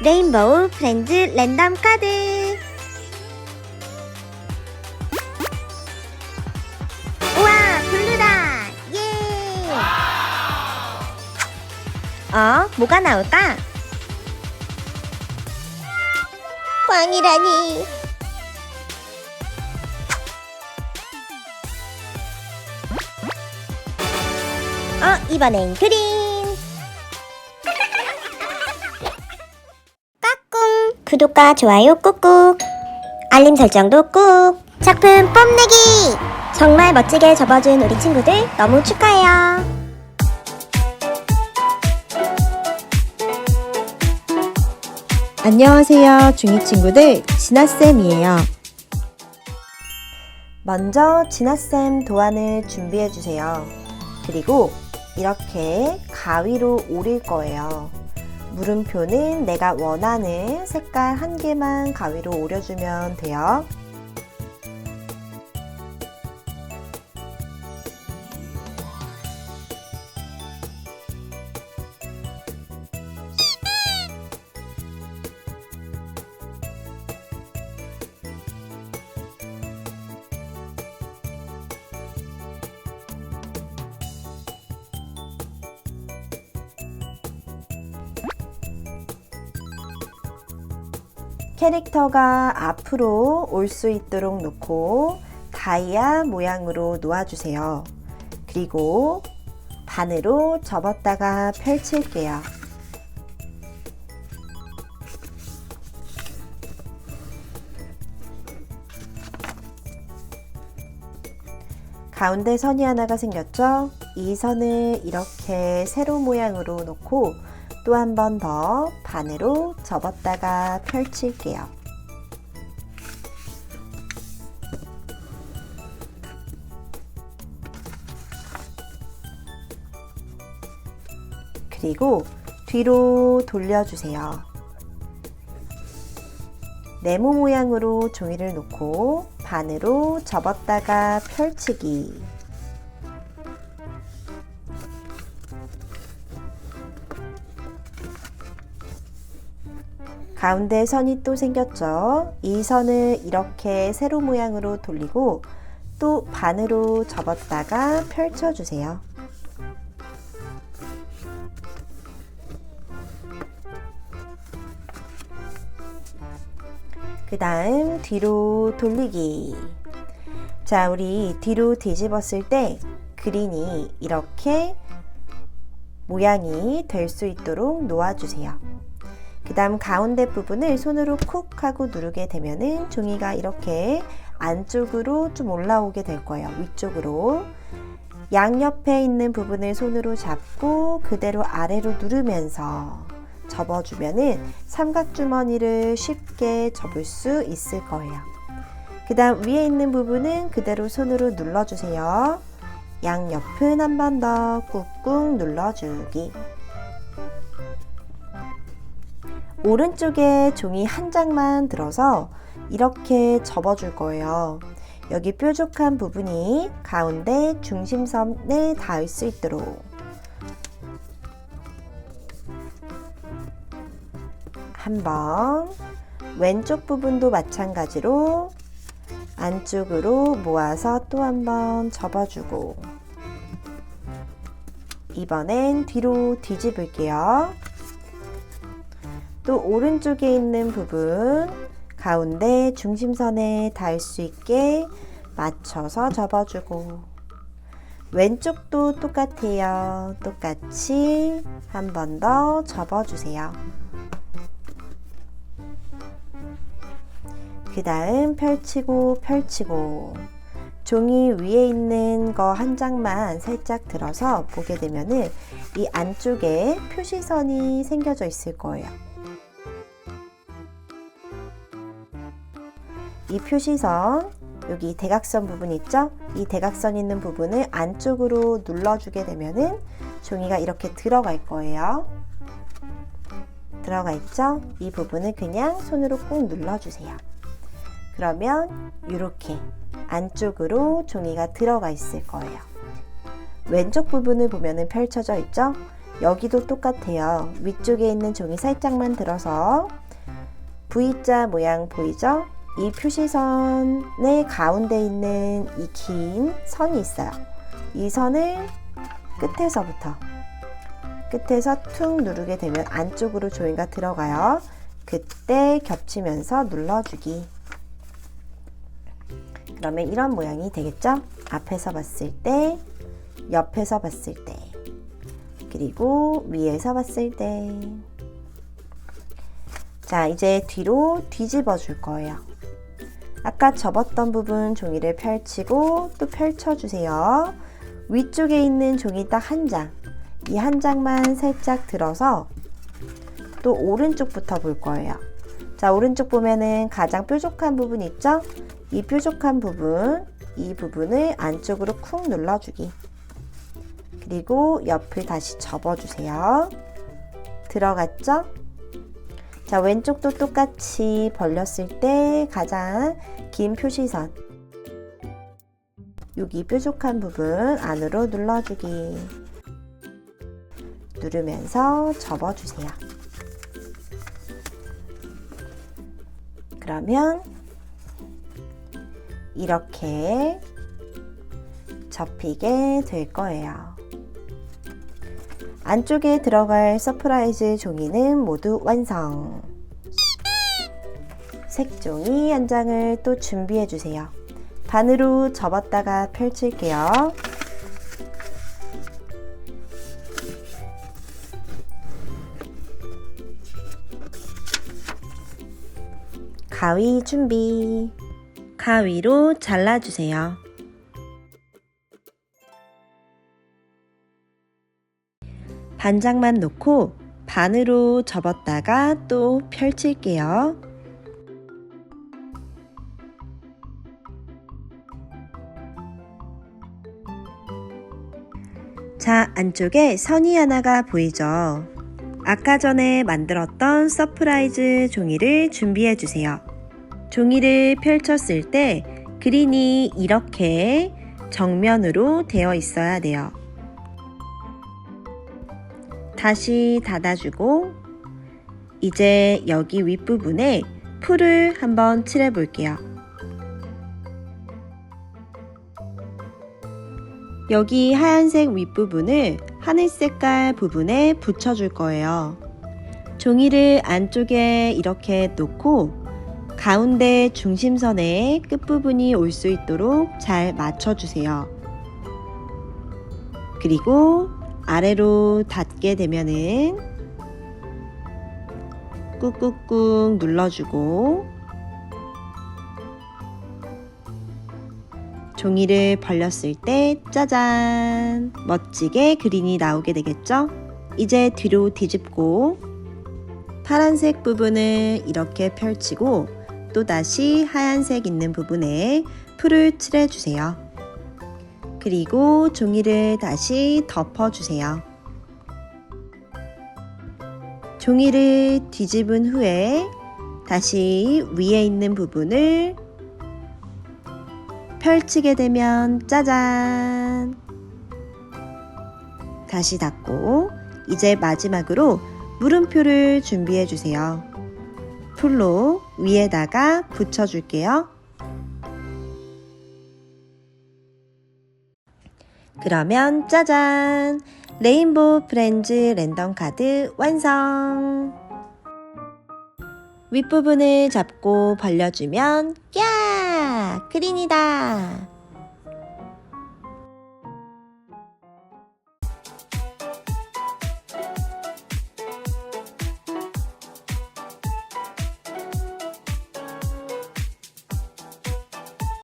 레인보우 프렌즈 랜덤 카드. 우와, 블루다! 예! 어, 뭐가 나올까? 왕이라니. 어, 이번엔 그린. 구독과 좋아요 꾹꾹. 알림 설정도 꾹. 작품 뽐내기. 정말 멋지게 접어준 우리 친구들 너무 축하해요. 안녕하세요, 중2 친구들. 진아쌤이에요. 먼저 진아쌤 도안을 준비해 주세요. 그리고 이렇게 가위로 오릴 거예요. 물음표는 내가 원하는 색깔 한 개만 가위로 오려주면 돼요. 캐릭터가 앞으로 올 수 있도록 놓고 다이아 모양으로 놓아주세요. 그리고 반으로 접었다가 펼칠게요. 가운데 선이 하나가 생겼죠? 이 선을 이렇게 세로 모양으로 놓고 또 한 번 더 반으로 접었다가 펼칠게요. 그리고 뒤로 돌려주세요. 네모 모양으로 종이를 놓고 반으로 접었다가 펼치기. 가운데 선이 또 생겼죠? 이 선을 이렇게 세로 모양으로 돌리고 또 반으로 접었다가 펼쳐주세요. 그 다음 뒤로 돌리기. 자, 우리 뒤로 뒤집었을 때 그린이 이렇게 모양이 될 수 있도록 놓아주세요. 그 다음 가운데 부분을 손으로 쿡 하고 누르게 되면은 종이가 이렇게 안쪽으로 좀 올라오게 될 거예요. 위쪽으로. 양옆에 있는 부분을 손으로 잡고 그대로 아래로 누르면서 접어주면은 삼각주머니를 쉽게 접을 수 있을 거예요. 그 다음 위에 있는 부분은 그대로 손으로 눌러주세요. 양옆은 한 번 더 꾹꾹 눌러주기. 오른쪽에 종이 한 장만 들어서 이렇게 접어줄 거예요. 여기 뾰족한 부분이 가운데 중심선에 닿을 수 있도록 한번 왼쪽 부분도 마찬가지로 안쪽으로 모아서 또 한번 접어주고 이번엔 뒤로 뒤집을게요. 또 오른쪽에 있는 부분 가운데 중심선에 닿을 수 있게 맞춰서 접어주고 왼쪽도 똑같아요. 똑같이 한 번 더 접어주세요. 그 다음 펼치고 펼치고 종이 위에 있는 거 한 장만 살짝 들어서 보게 되면은 이 안쪽에 표시선이 생겨져 있을 거예요. 이 표시선 여기 대각선 부분 있죠? 이 대각선 있는 부분을 안쪽으로 눌러주게 되면은 종이가 이렇게 들어갈 거예요. 들어가 있죠? 이 부분을 그냥 손으로 꾹 눌러주세요. 그러면 이렇게 안쪽으로 종이가 들어가 있을 거예요. 왼쪽 부분을 보면은 펼쳐져 있죠? 여기도 똑같아요. 위쪽에 있는 종이 살짝만 들어서 V자 모양 보이죠? 이 표시선의 가운데 있는 이 긴 선이 있어요. 이 선을 끝에서부터 끝에서 툭 누르게 되면 안쪽으로 조이가 들어가요. 그때 겹치면서 눌러주기. 그러면 이런 모양이 되겠죠? 앞에서 봤을 때, 옆에서 봤을 때, 그리고 위에서 봤을 때. 자, 이제 뒤로 뒤집어 줄 거예요. 아까 접었던 부분 종이를 펼치고 또 펼쳐주세요. 위쪽에 있는 종이 딱 한 장. 이 한 장만 살짝 들어서 또 오른쪽부터 볼 거예요. 자, 오른쪽 보면은 가장 뾰족한 부분 있죠? 이 뾰족한 부분, 이 부분을 안쪽으로 쿵 눌러주기. 그리고 옆을 다시 접어주세요. 들어갔죠? 자, 왼쪽도 똑같이 벌렸을 때 가장 긴 표시선. 여기 뾰족한 부분 안으로 눌러주기. 누르면서 접어주세요. 그러면 이렇게 접히게 될 거예요. 안쪽에 들어갈 서프라이즈 종이는 모두 완성. 색종이 한 장을 또 준비해 주세요. 반으로 접었다가 펼칠게요. 가위 준비. 가위로 잘라주세요. 반 장만 놓고 반으로 접었다가 또 펼칠게요. 자, 안쪽에 선이 하나가 보이죠? 아까 전에 만들었던 서프라이즈 종이를 준비해 주세요. 종이를 펼쳤을 때 그린이 이렇게 정면으로 되어 있어야 돼요. 다시 닫아주고 이제 여기 윗부분에 풀을 한번 칠해 볼게요. 여기 하얀색 윗부분을 하늘 색깔 부분에 붙여줄 거예요. 종이를 안쪽에 이렇게 놓고 가운데 중심선에 끝부분이 올 수 있도록 잘 맞춰주세요. 그리고 아래로 닿게 되면은 꾹꾹꾹 눌러주고 종이를 벌렸을 때 짜잔 멋지게 그린이 나오게 되겠죠? 이제 뒤로 뒤집고 파란색 부분을 이렇게 펼치고 또 다시 하얀색 있는 부분에 풀을 칠해주세요. 그리고 종이를 다시 덮어주세요. 종이를 뒤집은 후에 다시 위에 있는 부분을 펼치게 되면 짜잔! 다시 닫고 이제 마지막으로 물음표를 준비해 주세요. 풀로 위에다가 붙여줄게요. 그러면 짜잔! 레인보우 프렌즈 랜덤 카드 완성! 윗부분을 잡고 벌려주면 야! 그린이다!